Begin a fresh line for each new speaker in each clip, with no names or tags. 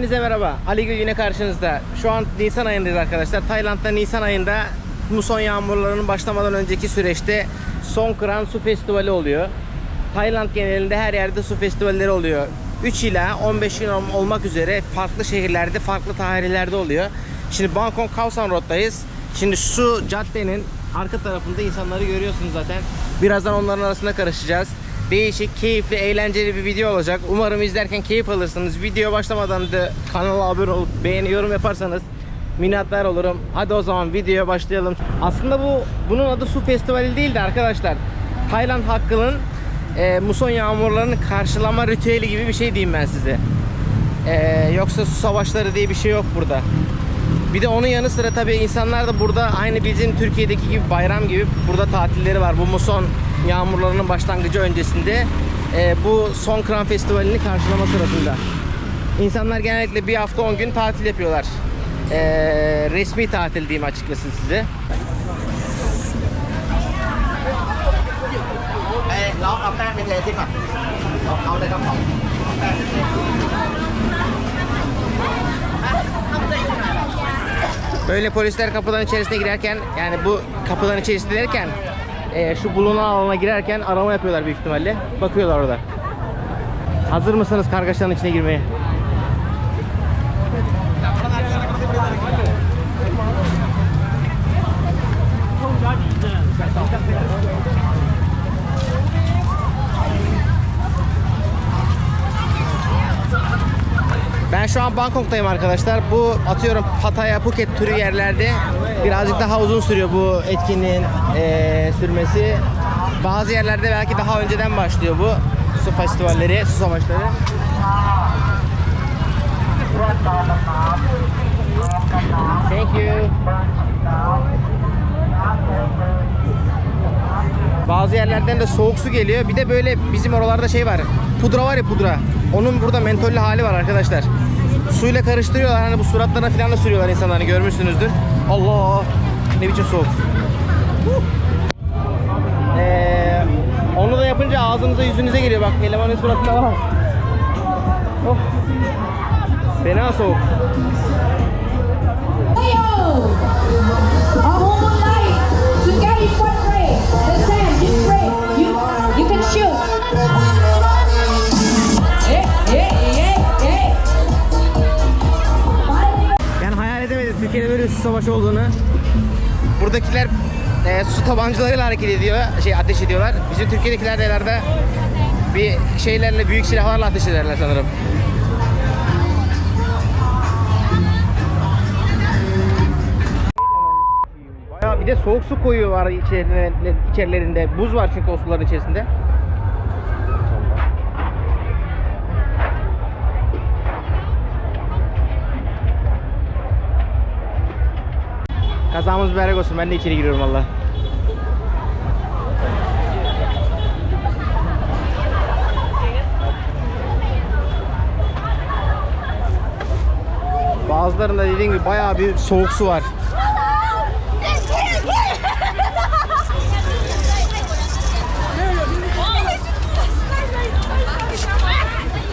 Hepinize merhaba. Ali Gül yine karşınızda. Şu an Nisan ayındayız arkadaşlar. Tayland'da Nisan ayında muson yağmurlarının başlamadan önceki süreçte Songkran Su Festivali oluyor. Tayland genelinde her yerde su festivalleri oluyor. 3 ila 15 gün ol- olmak üzere farklı şehirlerde, farklı tarihlerde oluyor. Şimdi Bangkok Khao San Road'dayız. Şimdi şu caddenin arka tarafında insanları görüyorsunuz zaten. Birazdan onların arasında karışacağız. Değişik, keyifli, eğlenceli bir video olacak. Umarım izlerken keyif alırsınız. Video başlamadan da kanala abone olup beğeni, yorum yaparsanız minnettar olurum. Hadi o zaman videoya başlayalım. Aslında bu bunun adı su festivali değil de arkadaşlar. Tayland hakkının e, muson yağmurlarını karşılama ritüeli gibi bir şey diyeyim ben size. E, yoksa su savaşları diye bir şey yok burada. Bir de onun yanı sıra tabii insanlar da burada aynı bizim Türkiye'deki gibi bayram gibi burada tatilleri var. Bu muson yağmurlarının başlangıcı öncesinde e, bu Songkran Festivali'ni karşılama sırasında. İnsanlar genellikle bir hafta 10 gün tatil yapıyorlar. E, resmi tatil diyeyim açıkçası size.
เอ้ยน้องเอาแป้งไปเทที่ก่อนเอาเอาเลยครับผมเอาแป้งไปเท
Böyle polisler kapıdan içerisine girerken yani bu kapıdan içerisinde derken e, şu bulunan alana girerken arama yapıyorlar büyük ihtimalle. Bakıyorlar orada. Hazır mısınız kargaşanın içine girmeye? Ben şu an Bangkok'tayım arkadaşlar. Bu atıyorum Pattaya, Phuket türü yerlerde birazcık daha uzun sürüyor bu etkinliğin eee, sürmesi. Bazı yerlerde belki daha önceden başlıyor bu su festivalleri, su savaşları. Thank you. Bazı yerlerden de soğuk su geliyor. Bir de böyle bizim oralarda şey var. Pudra var ya pudra. Onun burada mentollü hali var arkadaşlar. Suyla karıştırıyorlar. Hani bu suratlarına falan da sürüyorlar insanları görmüşsünüzdür. Allah! Ne biçim soğuk. Ee, onu da yapınca ağzınıza yüzünüze geliyor bak. Elemanın suratında var. Oh. Fena soğuk.
Shoot.
Türkiye'de böyle bir su savaşı olduğunu. Buradakiler e, su tabancalarıyla hareket ediyor, şey ateş ediyorlar. Bizim Türkiye'dekiler de herhalde bir şeylerle, büyük silahlarla ateş ederler sanırım. Bayağı bir de soğuk su koyuyorlar içerine, içerilerinde. Buz var çünkü o suların içerisinde. Kazamız mübarek olsun. Ben de içeri giriyorum valla. Bazılarında dediğim gibi bayağı bir soğuk su var.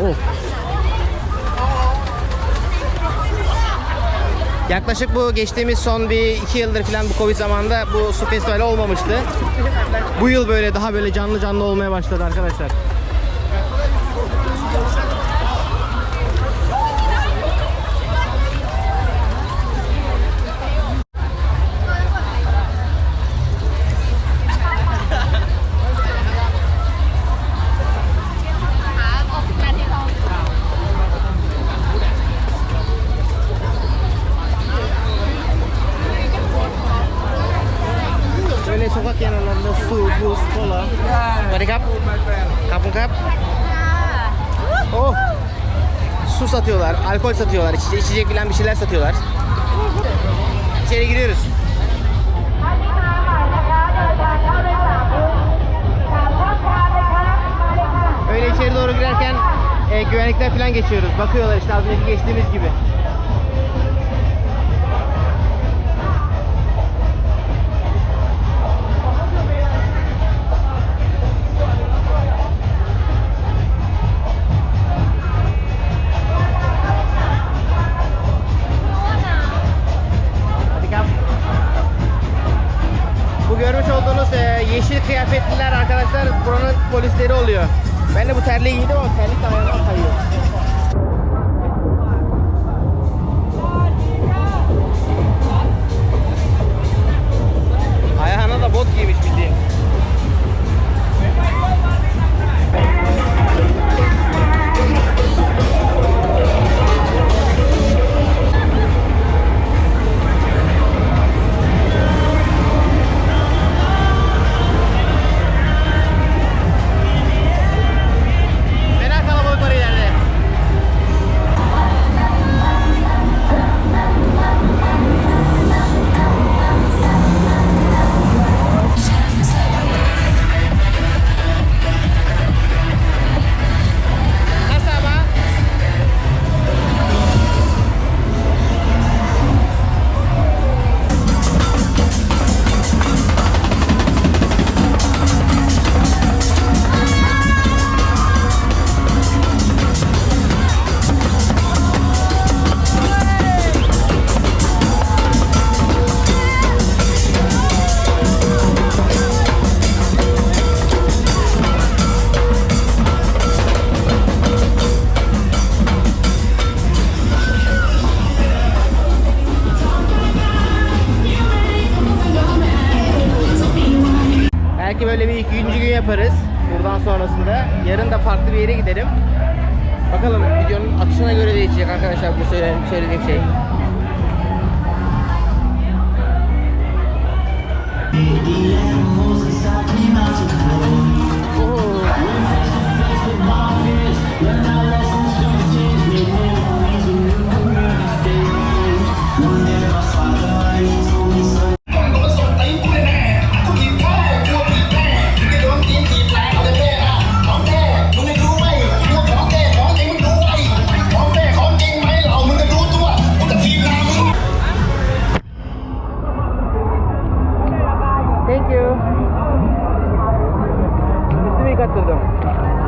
Of. Yaklaşık bu geçtiğimiz son bir iki yıldır falan bu Covid zamanında bu su festivali olmamıştı. Bu yıl böyle daha böyle canlı canlı olmaya başladı arkadaşlar. Alkol satıyorlar, içecek, içecek bilen bir şeyler satıyorlar. İçeri giriyoruz. Öyle içeri doğru girerken e, güvenlikler falan geçiyoruz. Bakıyorlar işte az önceki geçtiğimiz gibi. Söylediğim, söylediğim şey. Oo. Thank you.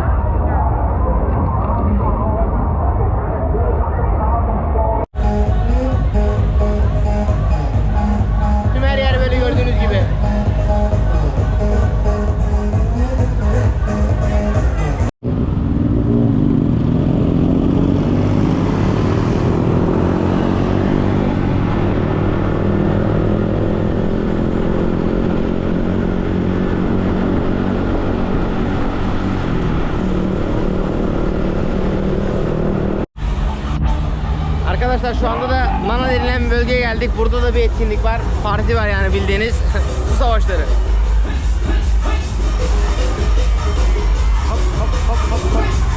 Şu anda da Nana denilen bölgeye geldik. Burada da bir etkinlik var. Parti var yani bildiğiniz. Su savaşları. Hop, hop, hop, hop, hop.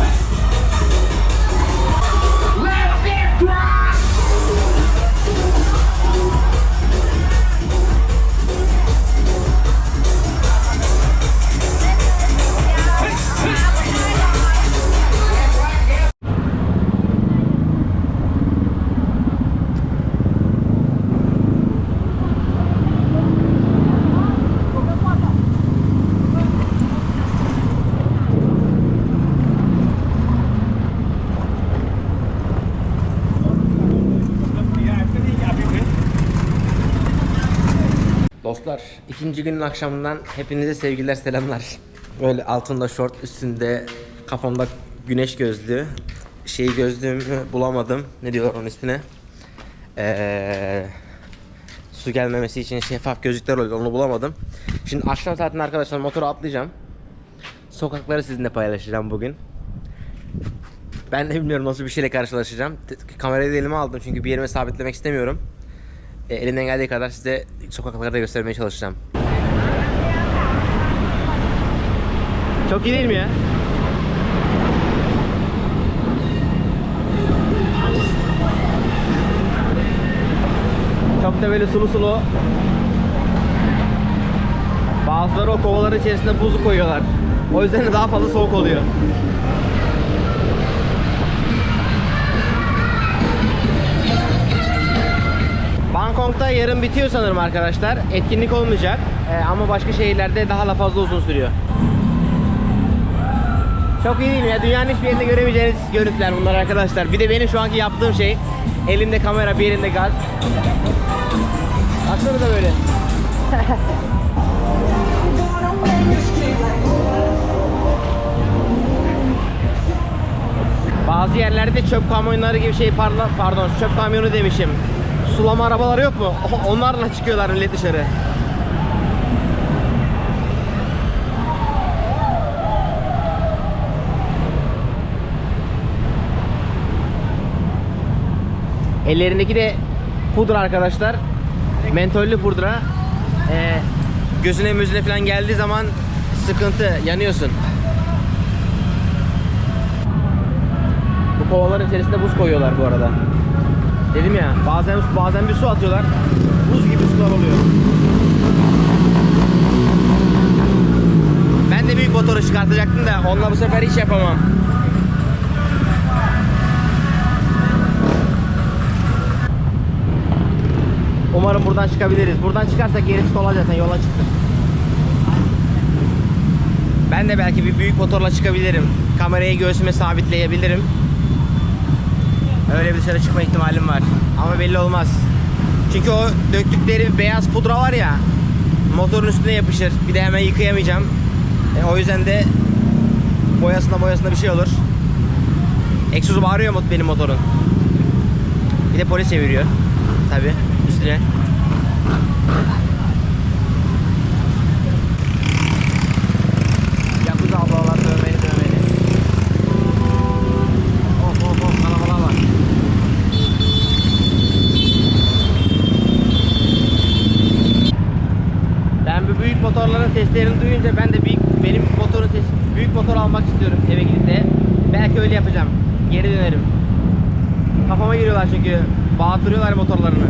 Dostlar ikinci günün akşamından hepinize sevgiler selamlar. Böyle altında şort üstünde kafamda güneş gözlüğü. Şey gözlüğümü bulamadım. Ne diyorlar onun ismine? Ee, su gelmemesi için şeffaf gözlükler oluyor onu bulamadım. Şimdi akşam saatinde arkadaşlar motora atlayacağım. Sokakları sizinle paylaşacağım bugün. Ben de bilmiyorum nasıl bir şeyle karşılaşacağım. Kamerayı da elime aldım çünkü bir yerime sabitlemek istemiyorum. E, elimden geldiği kadar size sokaklarda göstermeye çalışacağım. Çok iyi değil mi ya? Çok da böyle sulu sulu. Bazıları o kovaların içerisinde buzu koyuyorlar. O yüzden de daha fazla soğuk oluyor. Bangkok'ta yarın bitiyor sanırım arkadaşlar. Etkinlik olmayacak. Ee, ama başka şehirlerde daha da fazla uzun sürüyor. Çok iyi değil mi ya? Dünyanın hiçbir yerinde göremeyeceğiniz görüntüler bunlar arkadaşlar. Bir de benim şu anki yaptığım şey elimde kamera, bir elinde gaz. Baksanıza böyle. Bazı yerlerde çöp kamyonları gibi şey parla, pardon çöp kamyonu demişim. Sulama arabaları yok mu? Onlarla çıkıyorlar millet dışarı. Ellerindeki de pudra arkadaşlar. Mentollü pudra. Ee, gözüne müzüne falan geldiği zaman sıkıntı, yanıyorsun. Bu kovaların içerisinde buz koyuyorlar bu arada. Dedim ya bazen bazen bir su atıyorlar. Buz gibi sular oluyor. Ben de büyük motoru çıkartacaktım da onunla bu sefer hiç yapamam. Umarım buradan çıkabiliriz. Buradan çıkarsak gerisi kolay zaten yola çıktık. Ben de belki bir büyük motorla çıkabilirim. Kamerayı göğsüme sabitleyebilirim. Öyle bir dışarı çıkma ihtimalim var. Ama belli olmaz. Çünkü o döktükleri beyaz pudra var ya motorun üstüne yapışır. Bir de hemen yıkayamayacağım. E, o yüzden de boyasına boyasına bir şey olur. Egzozu bağırıyor benim motorun? Bir de polis çeviriyor. Tabi üstüne. Seslerini duyunca ben de büyük benim motorun ses büyük motor almak istiyorum eve gidip de. Belki öyle yapacağım. Geri dönerim. Kafama giriyorlar çünkü bağırtırıyorlar motorlarını.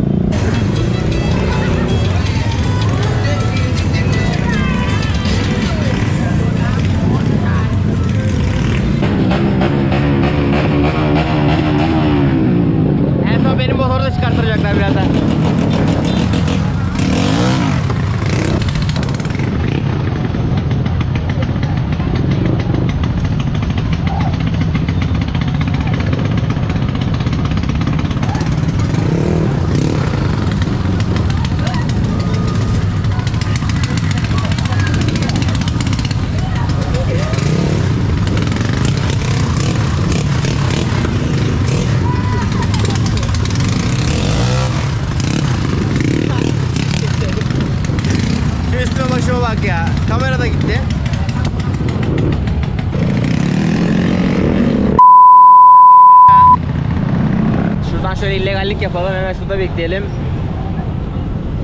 İllegallik yapalım. Hemen şurada bekleyelim.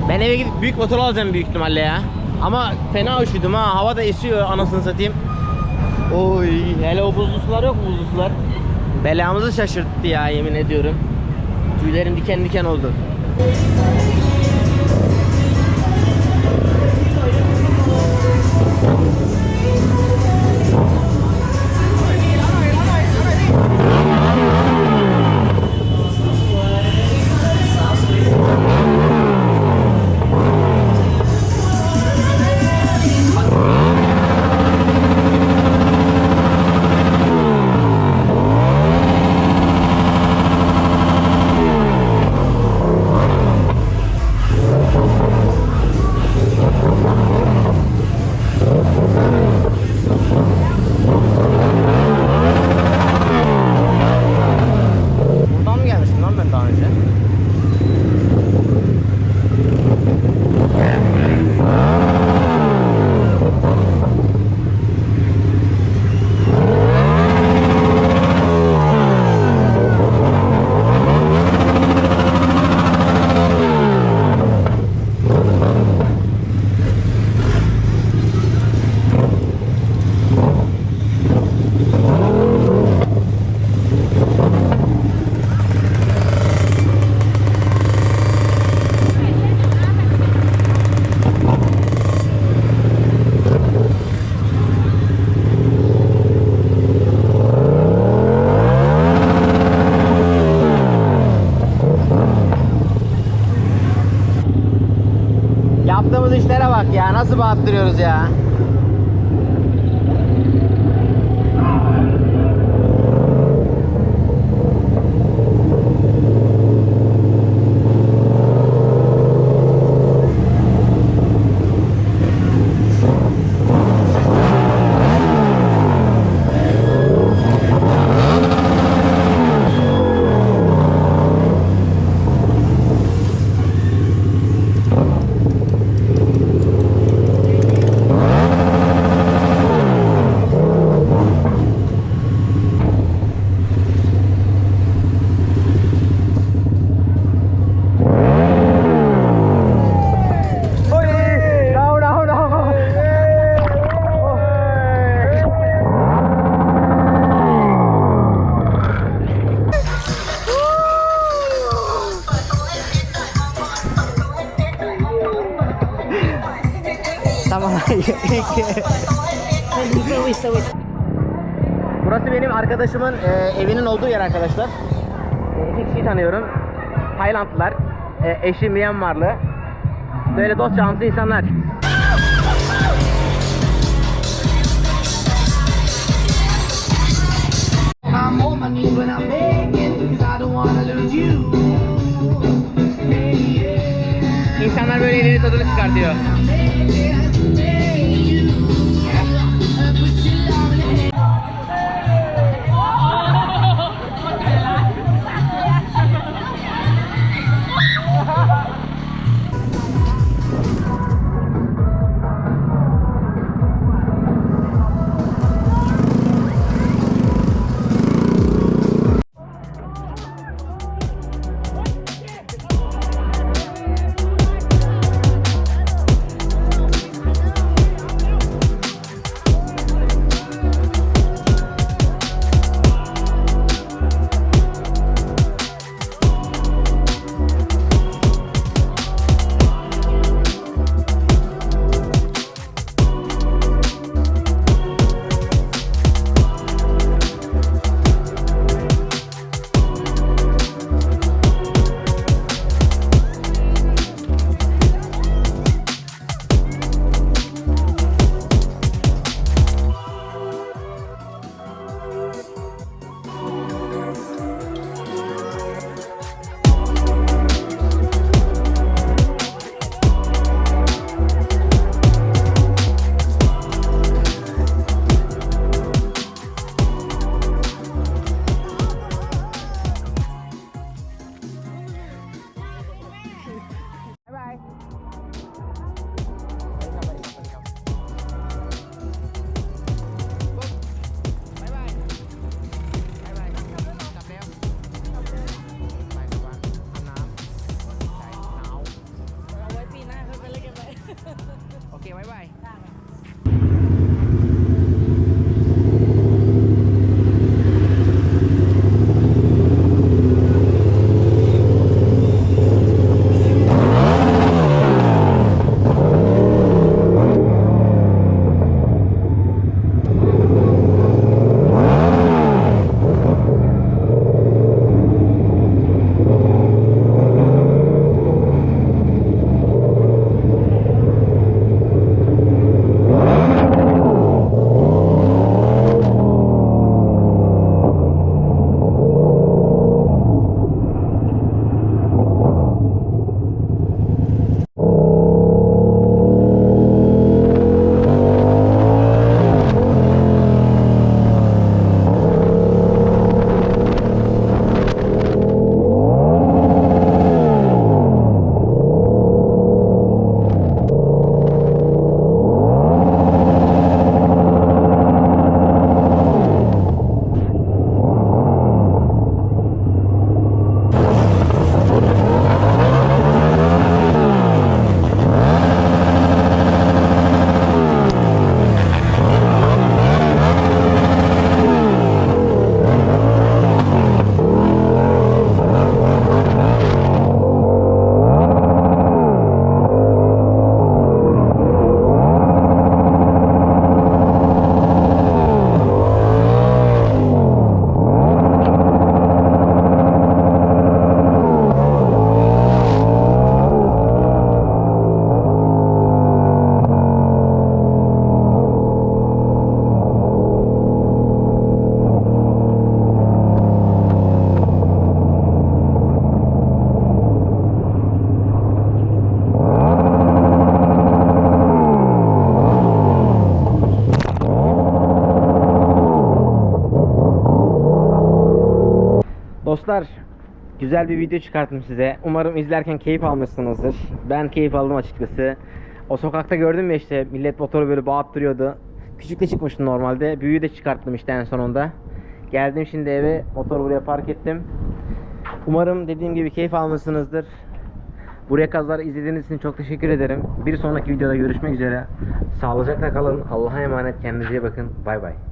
Ben eve gidip büyük motor alacağım büyük ihtimalle ya. Ama fena üşüdüm ha. Hava da esiyor anasını satayım. Oy, hele o buzlu sular yok mu buzlu sular? Belamızı şaşırttı ya yemin ediyorum. Tüylerim diken diken oldu. Bak ya. Nasıl bağıttırıyoruz ya. Arkadaşımın e, evinin olduğu yer arkadaşlar. E, iki kişiyi tanıyorum. Taylandlılar. E, eşi Myanmarlı. Böyle dost canlısı insanlar. İnsanlar böyle elini tadını çıkartıyor. Dostlar güzel bir video çıkarttım size. Umarım izlerken keyif almışsınızdır. Ben keyif aldım açıkçası. O sokakta gördüm ya işte millet motoru böyle bağıttırıyordu. Küçük de çıkmıştım normalde. Büyüğü de çıkarttım işte en sonunda. Geldim şimdi eve. Motoru buraya park ettim. Umarım dediğim gibi keyif almışsınızdır. Buraya kadar izlediğiniz için çok teşekkür ederim. Bir sonraki videoda görüşmek üzere. Sağlıcakla kalın. Allah'a emanet. Kendinize bakın. Bay bay.